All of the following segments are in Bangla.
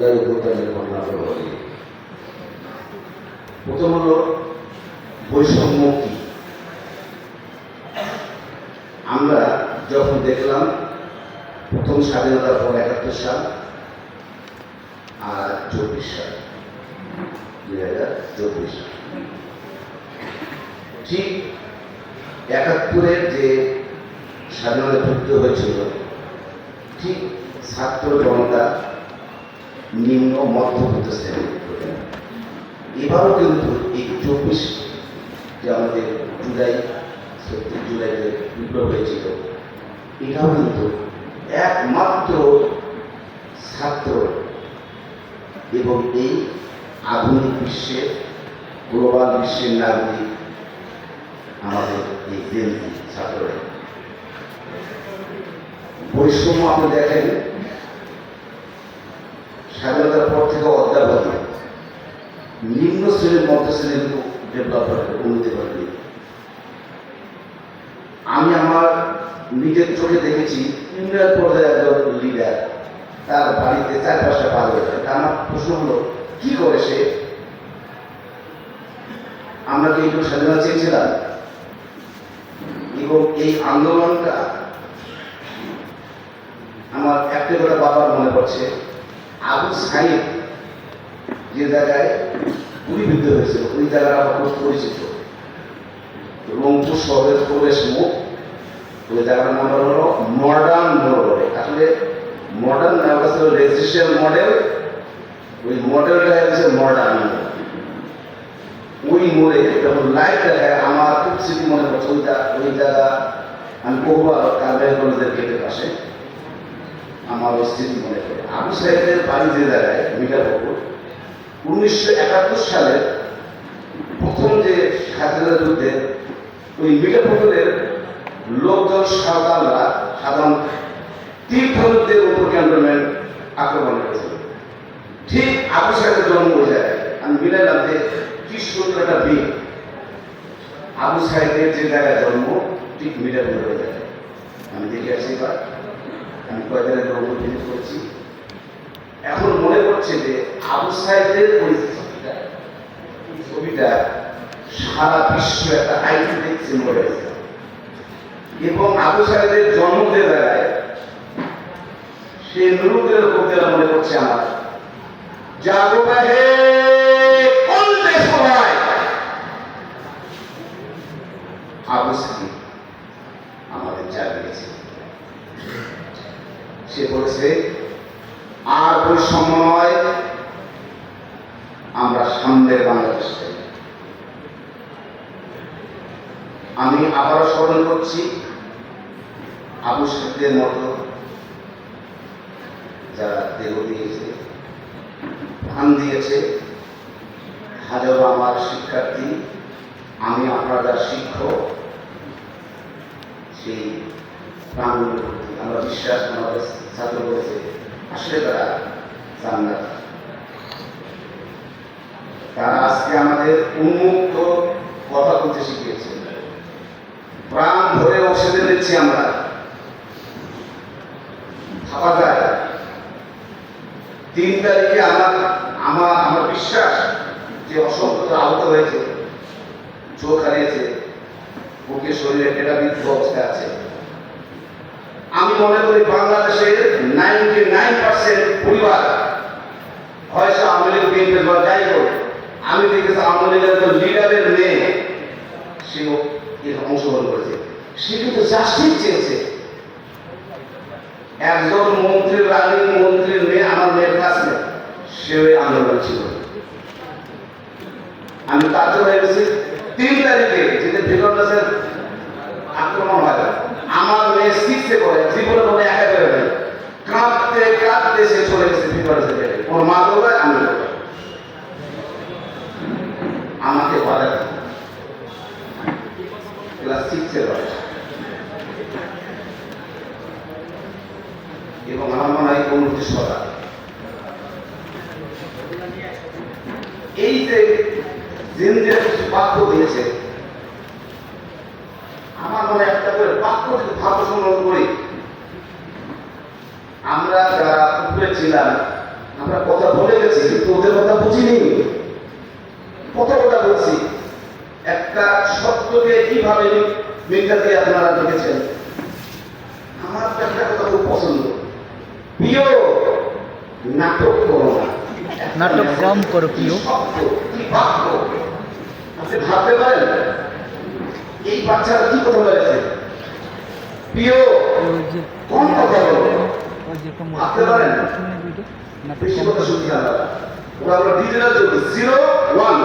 জুলাই অভ্যুত্থানের ঘটনা প্রভাবে প্রথম হলো বৈষম্য কি? আমরা যখন দেখলাম প্রথম স্বাধীনতার পর একাত্তর সাল আর চব্বিশ সাল, দুই হাজার চব্বিশ সাল। ঠিক একাত্তরের যে স্বাধীনতা যুদ্ধ হয়েছিল, ঠিক ছাত্র জনতা নিম্ন মধ্যবিত্ত উপরে। এবারও কিন্তু এই চব্বিশ যে আমাদের জুলাই সত্যি জুলাইতে বিপ্লব হয়েছিল, এটাও কিন্তু একমাত্র ছাত্র এবং এই আধুনিক বিশ্বের গ্লোবাল বিশ্বের নাগরিক আমাদের এই জেনজি ছাত্ররা বৈষম্য আপনি দেখেন স্বাধীনতার পর থেকে অদ্যাবধি নিম্ন শ্রেণির মধ্য শ্রেণির ডেভেলপ হবে উন্নতি করবে আমি আমার নিজের চোখে দেখেছি ইউনিয়ন পর্যায়ে একজন লিডার তার বাড়িতে চার পাঁচটা পা হয়ে যায়। তা আমার প্রশ্ন হলো, কি করে সে? আমরা কি একটু স্বাধীনতা চেয়েছিলাম? এবং এই আন্দোলনটা আমার একটা কথা বাবার মনে পড়ছে আবু সাইদ যে জায়গায় গুলিবিদ্ধ হয়েছিল, ওই জায়গাটা আমার খুব পরিচিত। রংপুর শহরের প্রবেশ মুখ, ওই জায়গাটার নাম হলো মডার্ন মোড়ে আসলে মডার্ন নামটা ছিল রেজিস্ট্রেশন মডেল, ওই মডেলটা হচ্ছে মডার্ন ওই মোড়ে যখন লাইট দেখায় আমার খুব স্মৃতি মনে পড়ছে ওই জায়গা আমি বহুবার কারবাই কলেজের গেটের পাশে। আমার স্মৃতি মনে পড়ে আবু সাহেবের বাড়ি যে জায়গায় মিঠাপুকুর উনিশশো একাত্তর সালে প্রথম যে স্বাধীনতা যুদ্ধে ওই মিঠাপুকুরের লোকজন সাঁওতালরা সাধারণ তীর্থদের উপর ক্যান্টনমেন্ট আক্রমণ করেছিল। ঠিক আবু সাহেবের জন্ম ওই জায়গায়। আমি মিলাইলাম যে কি সুন্দর একটা বিয়ে আবু সাহেবের যে জায়গায় জন্ম, ঠিক মিঠাপুকুর ওই জায়গায়। আমি দেখে আসি এবার। আমি কয়েকদিন আগে এখন মনে করছে যে আবু সাহেবের পরিস্থিতিটা ছবিটা সারা বিশ্ব একটা আইডেন্টিক সিম্বল হয়েছে এবং আবু সাহেবের জন্ম যে জায়গায় সে নুরুদের মনে করছে আমার, জাগো হে কোন দেশ সবাই আবু সাহেব আমাদের জাগিয়েছে সে বলেছে আর বৈষম্য নয় আমরা সামনের বাংলাদেশ চাই আমি আবারও স্মরণ করছি আবু সাহেবদের মতো যারা দেহ দিয়েছে, প্রাণ দিয়েছে, হাজারো আমার শিক্ষার্থী, আমি আপনারা শিক্ষক, সেই প্রতি আমরা বিশ্বাস, আমাদের ছাত্র বলেছে, আসলে তারা জান্নাত। তারা আজকে আমাদের উন্মুক্ত কথা বলতে শিখিয়েছে। প্রাণ ধরে অক্সিজেন দিচ্ছি আমরা। যায়? তিন তারিখে আমার আমার আমার বিশ্বাস যে অসংখ্য আহত হয়েছে, চোখ হারিয়েছে, বুকে শরীরে পেটাবিদ্ধ অবস্থায় আছে। আমি মনে করি বাংলাদেশের নাইনটি নাইন পার্সেন্ট পরিবার হয়তো আওয়ামী লীগ বিএনপির বা যাই হোক, আমি দেখেছি আওয়ামী লীগের লিডারের মেয়ে এর অংশগ্রহণ করেছে। সে কিন্তু জাস্টিস চেয়েছে। একজন মন্ত্রীর রানী, মন্ত্রীর মেয়ে আমার মেয়ের কাছে সে আন্দোলন ছিল। আমি তার জন্য ভেবেছি তিন তারিখে যেটা বিগন্দাসের আক্রমণ হয়, আমার মেয়ে সিক্সে পড়ে জীবনে কোনো একা বেরো নেই। কাঁদতে কাঁদতে সে চলে গেছে ভিতরে ওর মা দৌড়ায় আমি মনে হয় এই যে কিছু বাক্য দিয়েছে, আমার মনে একটা করে বাক্য যদি ভাব সংগ্রহ করি, আমরা যারা উপরে ছিলাম, আমরা কথা বলেছি কিন্তু ওদের কথা বুঝিনি। কত কথা বলছি? একটা সত্যকে কীভাবে মিথ্যা দিয়ে আপনারা দেখেছেন? আমার তো একটা কথা খুব পছন্দ। প্রিয় নাটক করো না নাটক কম করো প্রিয়। আপনি ভাবতে পারেন এই বাচ্চারা কি কথা বলেছে? প্রিয় কোন কথা বলো। ভাবতে পারেন? বেশি কথা ওরা আমরা ডিজিটাল যুগ জিরো ওয়ান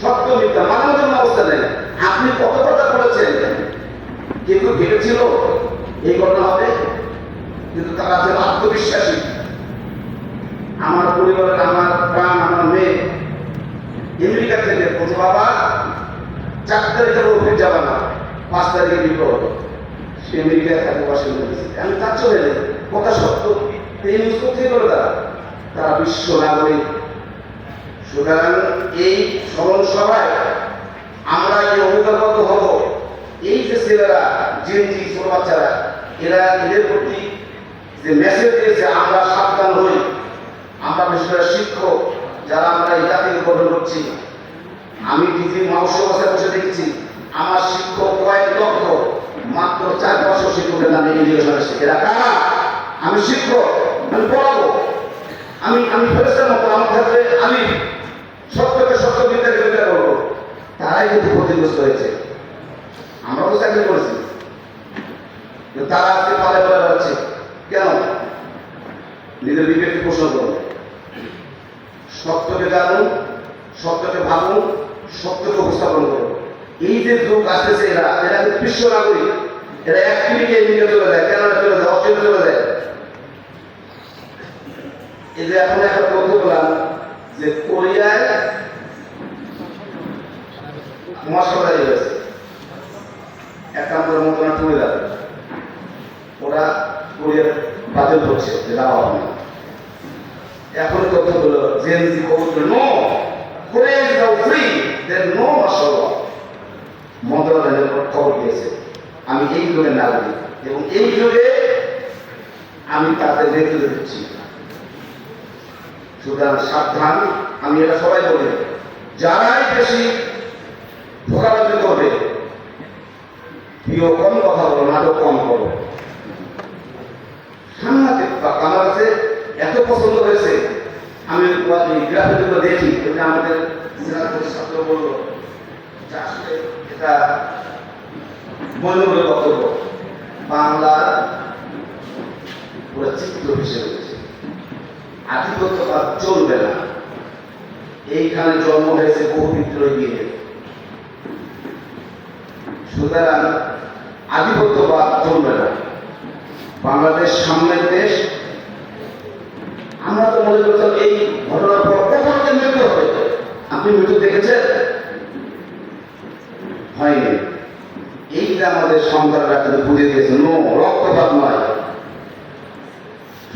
সত্য মিথ্যা মানার অবস্থা নেই। আপনি কত কথা বলেছেন? কেউ ভেবেছিল এই ঘটনা হবে? কিন্তু তারা যে আত্মবিশ্বাসী। আমার পরিবারের আমার প্রাণ, আমার মেয়ে আমেরিকা থেকে বলছে বাবা চার তারিখের অফিস যাবে না, পাঁচ তারিখে বিপ্লব হবে। সে আমেরিকায় থাকে, ওয়াশিংটন আমি তার চলে যাই। কথা সত্য, এই নিউজ কোথায় করে তারা? তারা বিশ্ব নাগরিক। সুতরাং এই স্মরণ সভায় আমরা এই অভিভাবক হব। এই যে ছেলেরা জিএনজি ছোট বাচ্চারা, এরা এদের প্রতি যে মেসেজ দিয়েছে, আমরা সাবধান হই। আমরা বিশেষ শিক্ষক, যারা আমরা এই জাতির গঠন করছি আমি ডিগ্রি মাংস বসে বসে দেখছি, আমার শিক্ষক কয়েক লক্ষ, মাত্র চার পাঁচশো শিক্ষকের নামে এডুকেশনে শিখে। রাখা আমি শিক্ষক, আমি পড়াবো। আমি আমি ফেরেস্তার আমার ক্ষেত্রে আমি সত্যকে সত্য বিদ্যাকে বিদ্যা করব তারাই কিন্তু ক্ষতিগ্রস্ত হয়েছে আমরা তো চাকরি করেছি কিন্তু তারা আজকে পালে পালে বেড়াচ্ছে কেন নিজের বিবেককে প্রশ্ন করুন সত্যকে জানুন সত্যকে ভাবুন সত্যকে উপস্থাপন করুন এই যে যুগ আসতেছে এরা। এরা বিশ্ব নাগরিক, এরা এক মিনিটে ইন্ডিয়া চলে যায়। কানাডা চলে যায়? অস্ট্রেলিয়া চলে যায়। এই যে এখন একটা তথ্য পেলাম যে কোরিয়ায় মশলা হয়েছে এক নম্বরের মতো না টুয়ে যাবে ওরা কোরিয়ার বাতিল করছে যে যাওয়া হবে এখন তথ্যগুলো জেনজি কবুতর নো কোরিয়া ইজ ফ্রি দের নো মাশাআল্লাহ মন্ত্রণালয়ের খবর দিয়েছে। আমি এই যুগের নাগরিক এবং এই যুগে আমি তাদের নেতৃত্ব দিচ্ছি। সুতরাং সাবধান, আমি এটা সবাই বলি। যারাই বেশি ভোগাবাজি করবে প্রিয় কম কথা বলো, নাটক কম করো। সাংঘাতিক আমার কাছে এত পছন্দ হয়েছে। আমি গ্রাফিকগুলো দেখি আমাদের ছাত্র বলল যে আসলে এটা মূল্যবোধের বক্তব্য। বাংলার চিত্র উঠেছে। আধিপত্যবাদ চলবে না। এইখানে জন্ম হয়েছে বহু বিদ্রোহী দিয়ে সুতরাং আধিপত্যবাদ চলবে না। বাংলাদেশ সামনের দেশ। আমরা তো মনে করতাম এই ঘটনার পর কখন মৃত্যু হবে। আপনি মৃত্যু দেখেছেন? হয়নি এইটা আমাদের সন্তানরা কিন্তু বুঝে দিয়েছে, নো, রক্তপাত নয়।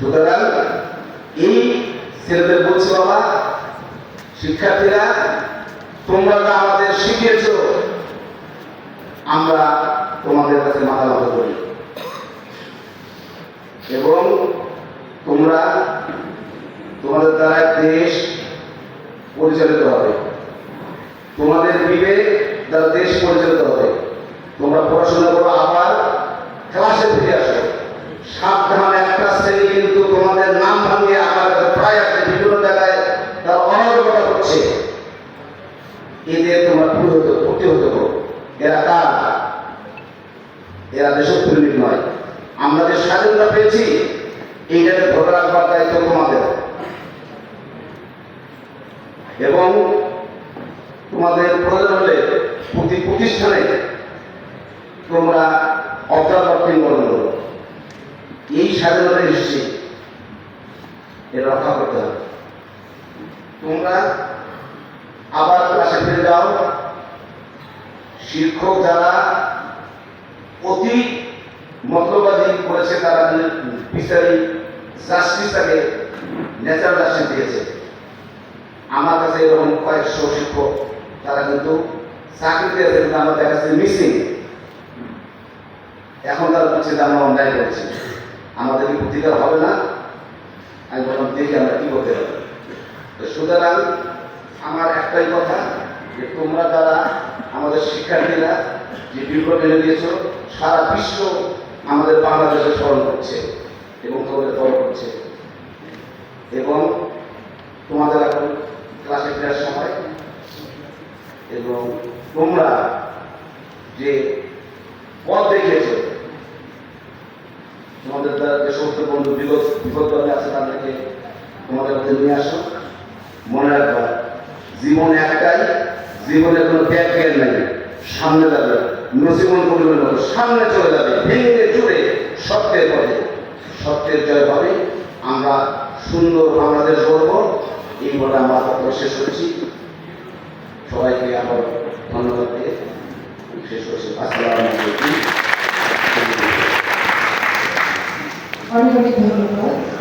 সুতরাং এই ছেলেদের বলছি, বাবা, শিক্ষার্থীরা, তোমরা যা আমাদের শিখিয়েছ, আমরা তোমাদের কাছে মাথা নত করি। এবং তোমরা তোমাদের দ্বারা দেশ পরিচালিত হবে। তোমাদের বিবেক দ্বারা দেশ পরিচালিত হবে। তোমরা পড়াশোনা করো, আবার ক্লাসে ফিরে আসো। সাবধান একটা শ্রেণি কিন্তু তোমাদের নাম ভাঙিয়ে আমার প্রায় আছে, বিভিন্ন জায়গায় তারা অনাগতা করছে এদের তোমার প্রতিহত প্রতিহত করো এরা কার? এরা দেশপ্রেমিক নয়। আমরা যে স্বাধীনতা পেয়েছি এইটাকে ধরে রাখবার দায়িত্ব তোমাদের। এবং তোমাদের প্রয়োজন হলে প্রতি প্রতিষ্ঠানে তোমরা গ্রহণ করো। এই স্বাধীনতা এসেছে। এর রক্ষা করতে হবে। তোমরা আবার ক্লাসে ফিরে যাও। শিক্ষক যারা অতি মতবাদী করেছে তারা বিচারি জাস্টিসটাকে ন্যাচারাল জাস্টিস দিয়েছে। আমার কাছে এরকম কয়েকশো শিক্ষক, তারা কিন্তু চাকরিতে আছে, কিন্তু আমার দেখা যাচ্ছে মিসিং এখন তারা বলছে যে আমরা অন্যায় করছি। আমাদের কি প্রতিকার হবে না। আমি বললাম, দেখি আমরা কি করতে পারি? সুতরাং আমার একটাই কথা যে তোমরা যারা আমাদের শিক্ষার্থীরা যে বিপ্লব এনে দিয়েছ, সারা বিশ্ব আমাদের বাংলাদেশে স্মরণ করছে এবং তোমাদের ফলো করছে। এবং তোমাদের এখন ক্লাসে ফেরার সময় এবং তোমরা যে পথ দেখিয়েছ, তোমাদের দ্বারা যে সমস্ত বন্ধু বিগত বিপদে আছে তাদেরকে তোমাদের মধ্যে নিয়ে আসো। মনে রাখবা, জীবন একটাই জীবনে কোনো ত্যাগ নাই। সামনে যাবে, নসিমন পরিমাণ মতো সামনে চলে যাবে, ভেঙে চুড়ে সত্যের পথে। সত্যের জয় হবে। আমরা সুন্দর বাংলাদেশ গড়ব। এই বলে আমরা শেষ করছি। সবাইকে আবার ধন্যবাদ দিয়ে শেষ করছি। আসসালাম অনেক অনেক ধন্যবাদ।